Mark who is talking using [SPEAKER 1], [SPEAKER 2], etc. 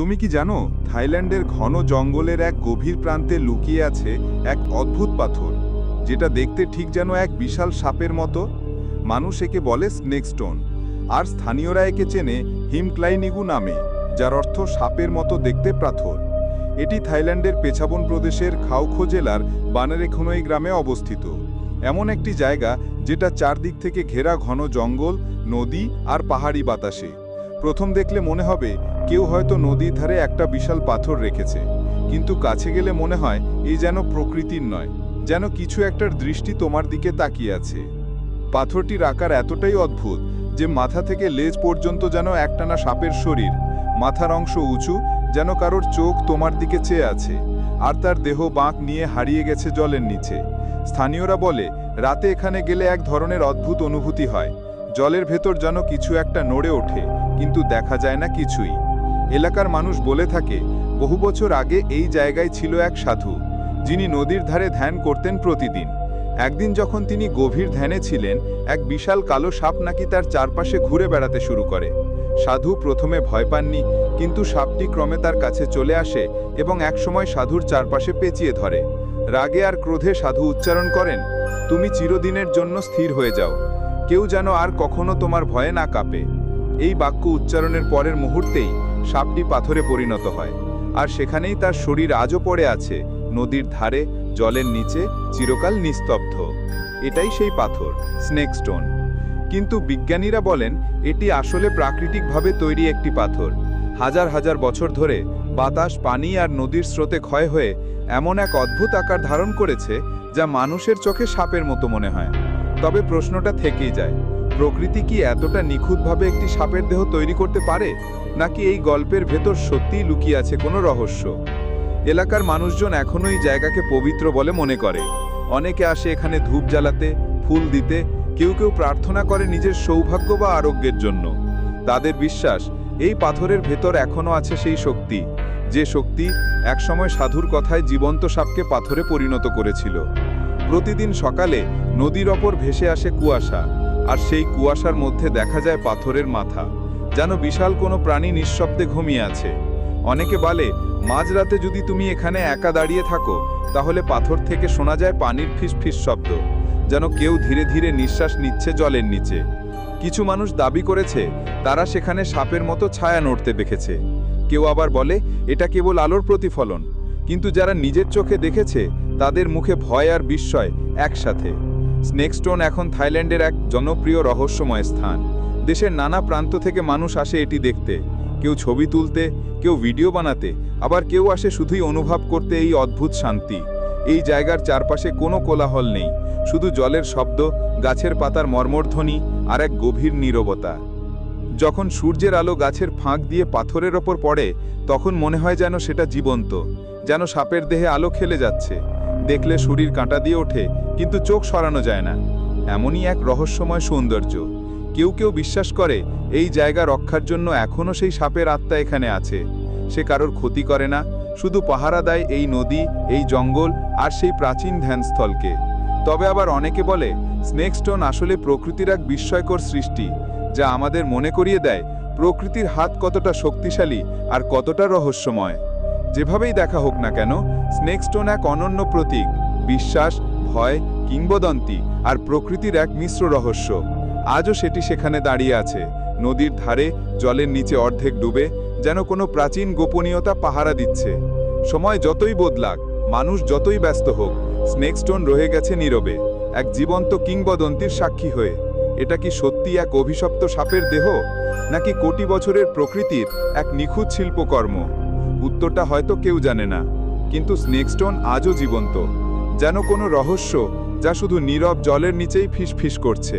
[SPEAKER 1] তুমি কি জানো, থাইল্যান্ডের ঘন জঙ্গলের এক গভীর প্রান্তে লুকিয়ে আছে এক অদ্ভুত পাথর, যেটা দেখতে ঠিক যেন এক বিশাল সাপের মতো? মানুষ একে বলে স্নেক স্টোন আর স্থানীয়রা একে চেনে হিমক্লাইনিগু নামে, যার অর্থ সাপের মতো দেখতে পাথর। এটি থাইল্যান্ডের পেছাবন প্রদেশের খাওখো জেলার বানারেখনই গ্রামে অবস্থিত। এমন একটি জায়গা যেটা চারদিক থেকে ঘেরা ঘন জঙ্গল, নদী আর পাহাড়ি বাতাসে। প্রথম দেখলে মনে হবে কেউ হয়তো নদীর ধারে একটা বিশাল পাথর রেখেছে, কিন্তু কাছে গেলে মনে হয় এই যেন প্রকৃতির নয়, যেন কিছু একটার দৃষ্টি তোমার দিকে তাকিয়ে আছে। পাথরটির আকার এতটাই অদ্ভুত যে মাথা থেকে লেজ পর্যন্ত যেন একটানা সাপের শরীর, মাথার অংশ উঁচু যেন কারোর চোখ তোমার দিকে চেয়ে আছে, আর তার দেহ বাঁক নিয়ে হারিয়ে গেছে জলের নিচে। স্থানীয়রা বলে, রাতে এখানে গেলে এক ধরনের অদ্ভুত অনুভূতি হয়, জলের ভেতর যেন কিছু একটা নড়ে ওঠে, কিন্তু দেখা যায় না কিছুই। এলাকার মানুষ বলে থাকে, বহু বছর আগে এই জায়গায় ছিল এক সাধু, যিনি নদীর ধারে ধ্যান করতেন প্রতিদিন। একদিন যখন তিনি গভীর ধ্যানে ছিলেন, এক বিশাল কালো সাপ নাকি তার চারপাশে ঘুরে বেড়াতে শুরু করে। সাধু প্রথমে ভয় পাননি, কিন্তু সাপটি ক্রমে তার কাছে চলে আসে এবং একসময় সাধুর চারপাশে পেঁচিয়ে ধরে। রাগে আর ক্রোধে সাধু উচ্চারণ করেন, তুমি চিরদিনের জন্য স্থির হয়ে যাও। কেউ যেন আর কখনো তোমার ভয়ে না কাঁপে। এই বাক্য উচ্চারণের পরের মুহূর্তেই সাপটি পাথরে পরিণত হয়, আর সেখানেই তার শরীর আজও পড়ে আছে, নদীর ধারে, জলের নিচে, চিরকাল নিস্তব্ধ। এটাই সেই পাথর স্নেক স্টোন কিন্তু বিজ্ঞানীরা বলেন, এটি আসলে প্রাকৃতিকভাবে তৈরি একটি পাথর। হাজার হাজার বছর ধরে বাতাস, পানি আর নদীর স্রোতে ক্ষয় হয়ে এমন এক অদ্ভুত আকার ধারণ করেছে, যা মানুষের চোখে সাপের মতো মনে হয়। তবে প্রশ্নটা থেকেই যায় প্রকৃতি কি এতটা নিখুঁতভাবে একটি সাপের দেহ তৈরি করতে পারে? নাকি এই গল্পের ভেতর সত্যিই লুকিয়ে আছে কোনো রহস্য? এলাকার মানুষজন এখনও এই জায়গাকে পবিত্র বলে মনে করে। অনেকে আসে এখানে ধূপ জ্বালাতে, ফুল দিতে, কেউ কেউ প্রার্থনা করে নিজের সৌভাগ্য বা আরোগ্যের জন্য। তাদের বিশ্বাস, এই পাথরের ভেতর এখনও আছে সেই শক্তি। যে শক্তি একসময় সাধুর কথায় জীবন্ত সাপকে পাথরে পরিণত করেছিল। প্রতিদিন সকালে নদীর ওপর ভেসে আসে কুয়াশা। আর সেই কুয়াশার মধ্যে দেখা যায় পাথরের মাথা, যেন বিশাল কোনো প্রাণী নিঃশব্দে ঘুমিয়ে আছে। অনেকে বলে, মাঝরাতে যদি তুমি এখানে একা দাঁড়িয়ে থাকো, তাহলে পাথর থেকে শোনা যায় পানির ফিসফিস শব্দ, যেন কেউ ধীরে ধীরে নিঃশ্বাস নিচ্ছে জলের নিচে। কিছু মানুষ দাবি করেছে, তারা সেখানে সাপের মতো ছায়া নড়তে দেখেছে। কেউ আবার বলে, এটা কেবল আলোর প্রতিফলন। কিন্তু যারা নিজের চোখে দেখেছে, তাদের মুখে ভয় আর বিস্ময় একসাথে। স্নেকস্টোন এখন থাইল্যান্ডের এক জনপ্রিয় রহস্যময় স্থান। দেশের নানা প্রান্ত থেকে মানুষ আসে এটি দেখতে। কেউ ছবি তুলতে, কেউ ভিডিও বানাতে, আবার কেউ আসে শুধুই অনুভব করতে এই অদ্ভুত শান্তি। এই জায়গার চারপাশে কোনো কোলাহল নেই। শুধু জলের শব্দ, গাছের পাতার মর্মধ্বনি আর এক গভীর নীরবতা। যখন সূর্যের আলো গাছের ফাঁক দিয়ে পাথরের ওপর পড়ে, তখন মনে হয় যেন সেটা জীবন্ত, যেন সাপের দেহে আলো খেলে যাচ্ছে। দেখলে শরীর কাঁটা দিয়ে ওঠে, কিন্তু চোখ সরানো যায় না। এমনই এক রহস্যময় সৌন্দর্য। কেউ কেউ বিশ্বাস করে, এই জায়গা রক্ষার জন্য এখনও সেই সাপের আত্মা এখানে আছে। সে কারোর ক্ষতি করে না, শুধু পাহারা দেয় এই নদী, এই জঙ্গল আর সেই প্রাচীন ধ্যানস্থলকে। তবে আবার অনেকে বলে স্নেকস্টোন আসলে প্রকৃতির এক বিস্ময়কর সৃষ্টি, যা আমাদের মনে করিয়ে দেয় প্রকৃতির হাত কতটা শক্তিশালী আর কতটা রহস্যময়। যেভাবেই দেখা হোক না কেন স্নেকস্টোন এক অনন্য প্রতীক, বিশ্বাস, ভয়, কিংবদন্তি আর প্রকৃতির এক মিশ্র রহস্য। আজও সেটি সেখানে দাঁড়িয়ে আছে। নদীর ধারে জলের নিচে অর্ধেক ডুবে যেন কোনো প্রাচীন গোপনীয়তা পাহারা দিচ্ছে। সময় যতই বদলাক, মানুষ যতই ব্যস্ত হোক, স্নেকস্টোন রয়ে গেছে নীরবে, এক জীবন্ত কিংবদন্তির সাক্ষী হয়ে। এটা কি সত্যি এক অভিশপ্ত সাপের দেহ? নাকি কোটি বছরের প্রকৃতির এক নিখুঁত শিল্পকর্ম? উত্তরটা হয়তো কেউ জানে না। কিন্তু স্নেকস্টোন আজও জীবন্ত, যেন কোনো রহস্য যা শুধু নীরব জলের নিচেই ফিস ফিস করছে।